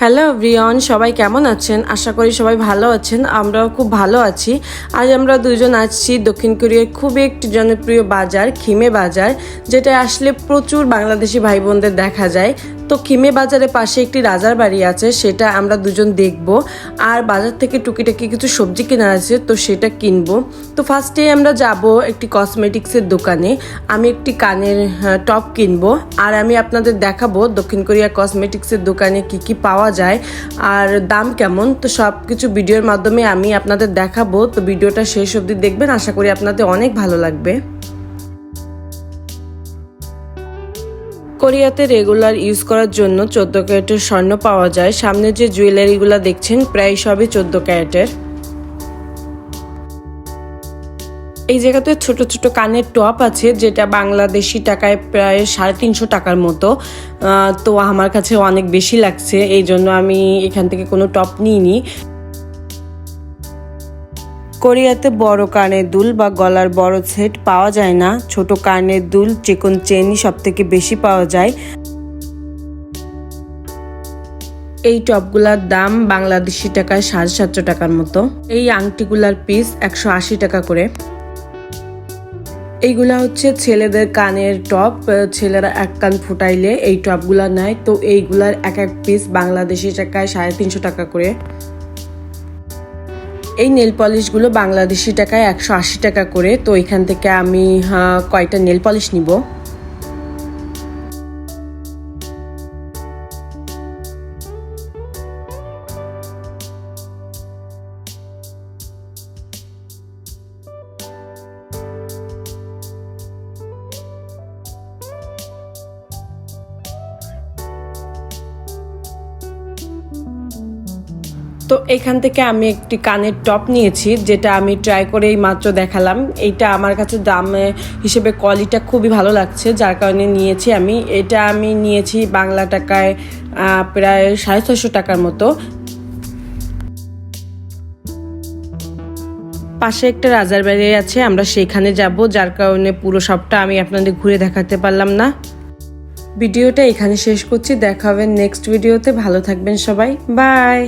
Hello Brian সবাই কেমন আছেন? আশা করি সবাই ভালো আছেন। আমরাও খুব ভালো আছি। আজ আমরা দুজন আছি দক্ষিণ কোরিয়ার খুবই একটি জনপ্রিয় বাজার, খিমে বাজার যেটা আসলে প্রচুর বাংলাদেশি ভাই বোনদের দেখা যায়। তো খিমে বাজারের পাশে একটি রাজার বাড়ি আছে, সেটা আমরা দুজন দেখব। আর বাজার থেকে টুকিটাকি কিছু সবজি কেনা আছে, তো সেটা কিনবো। তো ফার্স্টে আমরা যাব একটি কসমেটিক্সের দোকানে। আমি একটি কানের টপ কিনবো। আর আমি আপনাদের দেখাবো দক্ষিণ কোরিয়া কসমেটিক্সের দোকানে কি কি পাওয়া যায় আর দাম কেমন। তো সব কিছু ভিডিওর মাধ্যমে আমি আপনাদের দেখাবো। তো ভিডিওটা শেষ অবধি দেখবেন। আশা করি আপনাদের অনেক ভালো লাগবে। কোরিয়াতে রেগুলার ইউজ করার জন্য চোদ্দ ক্যারেটের স্বর্ণ পাওয়া যায়। সামনে যে জুয়েলারিগুলো দেখছেন, প্রায় সবই চোদ্দ ক্যারেটের। এই জায়গাতে ছোট ছোট কানের টপ আছে, যেটা বাংলাদেশি টাকায় প্রায় সাড়ে তিনশো টাকার মতো। তো আমার কাছে অনেক বেশি লাগছে, এই জন্য আমি এখান থেকে কোনো টপ নিইনি। কোরিয়াতে বড় কানের দুল বা গলার বড় সেট পাওয়া যায় না। ছোট কানের দুল, চিকন চেনই সব থেকে বেশি পাওয়া যায়। এই টপগুলার দাম বাংলাদেশি টাকায় সাড়ে সাতশো টাকার মতো। এই আংটিগুলার পিস একশো আশি টাকা করে। এইগুলা হচ্ছে ছেলেদের কানের টপ। ছেলেরা এক কান ফুটাইলে এই টপগুলা নেয়। তো এইগুলার এক এক পিস বাংলাদেশি টাকায় সাড়ে তিনশো টাকা করে। এই নেল পলিশগুলো বাংলাদেশি টাকায় একশো আশি টাকা করে। তো এখান থেকে আমি আহ, কয়টা নেল পলিশ নিব? তো এখান থেকে আমি একটি কানের টপ নিয়েছি, যেটা আমি ট্রাই করে এই মাত্র দেখালাম। এইটা আমার কাছে দাম হিসেবে কোয়ালিটা খুবই ভালো লাগছে, যার কারণে নিয়েছি আমি। এটা আমি নিয়েছি বাংলা টাকায় প্রায় সাড়ে ছশো টাকার মতো। পাশে একটা রাজার বাড়ি আছে, আমরা সেখানে যাব, যার কারণে পুরো সবটা আমি আপনাদের ঘুরে দেখাতে পারলাম না। ভিডিওটা এখানে শেষ করছি, দেখা হবে নেক্সট ভিডিওতে ভালো থাকবেন সবাই। বাই